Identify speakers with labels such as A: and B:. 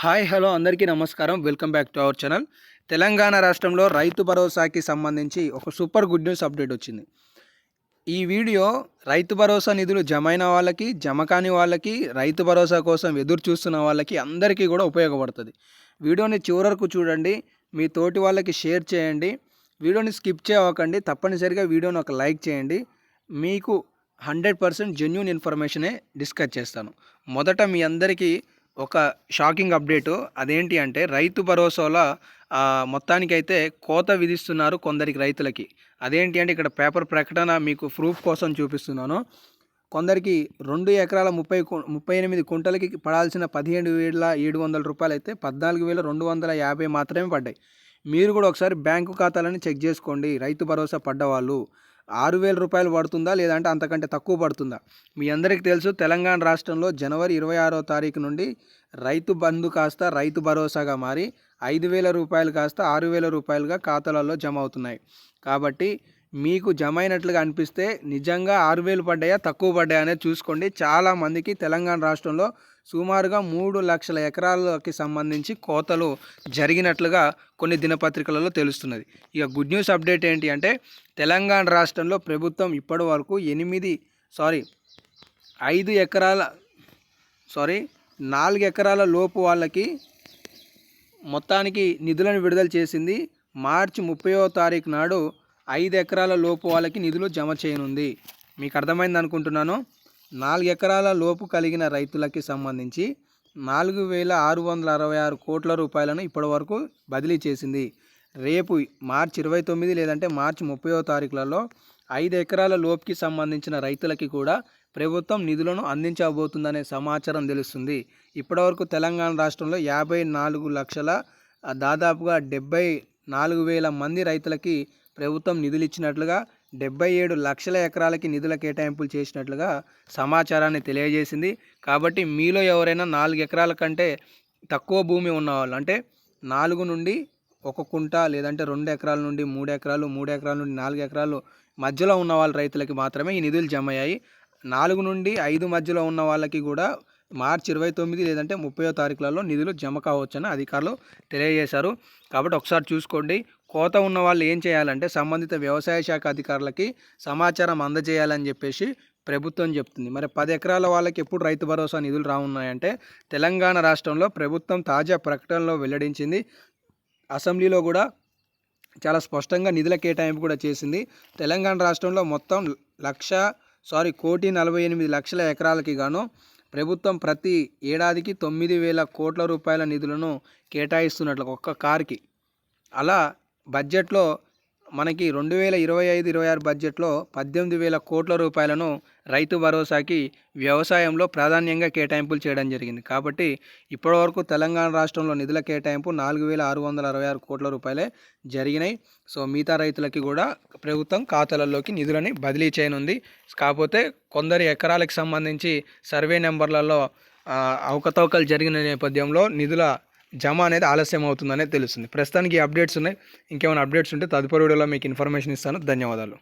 A: Hi hello అందరికీ నమస్కారం. Welcome back to our channel. Telangana రాష్ట్రంలో రైతు భరోసాకి సంబంధించి ఒక సూపర్ గుడ్ న్యూస్ అప్డేట్ వచ్చింది. ఈ వీడియో రైతు భరోసా నిధులు జమైన వాళ్ళకి జమ కాని వాళ్ళకి రైతు భరోసా కోసం ఎదురు చూస్తున్న వాళ్ళకి అందరికీ కూడా ఉపయోగపడుతుంది. వీడియోని చివరకు చూడండి మీ తోటి వాళ్ళకి షేర్ చేయండి. వీడియోని స్కిప్ చేయకండి తప్పనిసరిగా వీడియోని ఒక లైక్ చేయండి. మీకు హండ్రెడ్ పర్సెంట్ జెన్యున్ ఇన్ఫర్మేషనే డిస్కస్ చేస్తాను. మొదట మీ అందరికీ ఒక షాకింగ్ అప్డేటు అదేంటి అంటే రైతు భరోసాలో మొత్తానికైతే కోత విధిస్తున్నారు కొందరికి రైతులకి. అదేంటి అంటే ఇక్కడ పేపర్ ప్రకటన మీకు ప్రూఫ్ కోసం చూపిస్తున్నాను. కొందరికి రెండు ఎకరాల ముప్పై ముప్పై ఎనిమిది కుంటలకి పడాల్సిన పదిహేడు వేల ఏడు వందల రూపాయలు అయితే పద్నాలుగు వేల రెండు వందల యాభై మాత్రమే పడ్డాయి. మీరు కూడా ఒకసారి బ్యాంకు ఖాతాలని చెక్ చేసుకోండి. రైతు భరోసా పడ్డవాళ్ళు. ఆరు వేల రూపాయలు పడుతుందా? లేదంటే అంతకంటే తక్కువ పడుతుందా? మీ అందరికీ తెలుసు తెలంగాణ రాష్ట్రంలో జనవరి ఇరవై ఆరో తారీఖు నుండి రైతు బంధు కాస్త రైతు భరోసాగా మారి ఐదు వేల రూపాయలు కాస్త ఆరు వేల రూపాయలుగా ఖాతాలలో జమ అవుతున్నాయి. కాబట్టి మీకు జమ అయినట్లుగా అనిపిస్తే నిజంగా ఆరు వేలు పడ్డాయా తక్కువ పడ్డాయా అనేది చూసుకోండి. చాలా మందికి తెలంగాణ రాష్ట్రంలో సుమారుగా మూడు లక్షల ఎకరాలకి సంబంధించి కోతలు జరిగినట్లుగా కొన్ని దినపత్రికలలో తెలుస్తున్నది. ఇక గుడ్ న్యూస్ అప్డేట్ ఏంటి అంటే తెలంగాణ రాష్ట్రంలో ప్రభుత్వం ఇప్పటి వరకు ఎనిమిది సారీ ఐదు ఎకరాల సారీ నాలుగు ఎకరాల లోపు వాళ్ళకి మొత్తానికి నిధులను విడుదల చేసింది. మార్చి ముప్పైవ తారీఖు నాడు ఐదు ఎకరాల లోపు వాళ్ళకి నిధులు జమ చేయనుంది. మీకు అర్థమైంది అనుకుంటున్నాను? నాలుగు ఎకరాల లోపు కలిగిన రైతులకి సంబంధించి నాలుగు వేల ఆరు వందల అరవై ఆరు కోట్ల రూపాయలను ఇప్పటివరకు బదిలీ చేసింది. రేపు మార్చి ఇరవై తొమ్మిది లేదంటే మార్చి ముప్పైవ తారీఖులలో ఐదు ఎకరాల లోపుకి సంబంధించిన రైతులకి కూడా ప్రభుత్వం నిధులను అందించబోతుందనే సమాచారం తెలుస్తుంది. ఇప్పటివరకు తెలంగాణ రాష్ట్రంలో యాభై నాలుగు లక్షల దాదాపుగా డెబ్బై నాలుగు వేల మంది రైతులకి ప్రభుత్వం నిధులు ఇచ్చినట్లుగా డెబ్బై ఏడు లక్షల ఎకరాలకి నిధుల కేటాయింపులు చేసినట్లుగా సమాచారాన్ని తెలియజేసింది. కాబట్టి మీలో ఎవరైనా నాలుగు ఎకరాల కంటే తక్కువ భూమి ఉన్నవాళ్ళు అంటే నాలుగు నుండి ఒక కుంట లేదంటే రెండు ఎకరాల నుండి మూడు ఎకరాలు మూడు ఎకరాల నుండి నాలుగు ఎకరాలు మధ్యలో ఉన్న వాళ్ళ రైతులకి మాత్రమే ఈ నిధులు జమ అయ్యాయి నాలుగు నుండి ఐదు మధ్యలో ఉన్న వాళ్ళకి కూడా మార్చి ఇరవై తొమ్మిది లేదంటే ముప్పై తారీఖులలో నిధులు జమ కావచ్చని అధికారులు తెలియజేశారు. కాబట్టి ఒకసారి చూసుకోండి. కోత ఉన్న వాళ్ళు ఏం చేయాలంటే సంబంధిత వ్యవసాయ శాఖ అధికారులకి సమాచారం అందజేయాలని చెప్పేసి ప్రభుత్వం చెప్తుంది. మరి పది ఎకరాల వాళ్ళకి ఎప్పుడు రైతు భరోసా నిధులు రానున్నాయంటే తెలంగాణ రాష్ట్రంలో ప్రభుత్వం తాజా ప్రకటనలో వెల్లడించింది. అసెంబ్లీలో కూడా చాలా స్పష్టంగా నిధుల కేటాయింపు కూడా చేసింది. తెలంగాణ రాష్ట్రంలో మొత్తం లక్ష సారీ కోటి నలభై ఎనిమిది లక్షల ఎకరాలకి గాను ప్రభుత్వం ప్రతి ఏడాదికి తొమ్మిది వేల కోట్ల రూపాయల నిధులను కేటాయిస్తున్నట్లు ఒక్క కార్కి. అలా బడ్జెట్లో మనకి రెండు వేల ఇరవై ఐదు ఇరవై ఆరు బడ్జెట్లో పద్దెనిమిది వేల కోట్ల రూపాయలను రైతు భరోసాకి వ్యవసాయంలో ప్రాధాన్యంగా కేటాయింపులు చేయడం జరిగింది. కాబట్టి ఇప్పటివరకు తెలంగాణ రాష్ట్రంలో నిధుల కేటాయింపు నాలుగు వేల ఆరు వందల అరవై ఆరు కోట్ల రూపాయలే జరిగినాయి. సో మిగతా రైతులకి కూడా ప్రభుత్వం ఖాతాలలోకి నిధులని బదిలీ చేయనుంది. కాకపోతే కొందరి ఎకరాలకు సంబంధించి సర్వే నెంబర్లలో అవకతవకలు జరిగిన నేపథ్యంలో నిధుల జమ అనేది ఆలస్యం అవుతుందనే తెలుస్తుంది. ప్రస్తుతానికి ఈ అప్డేట్స్ ఉన్నాయి. ఇంకేమైనా అప్డేట్స్ ఉంటే తదుపరి వీడియోలో మీకు ఇన్ఫర్మేషన్ ఇస్తాను. ధన్యవాదాలు.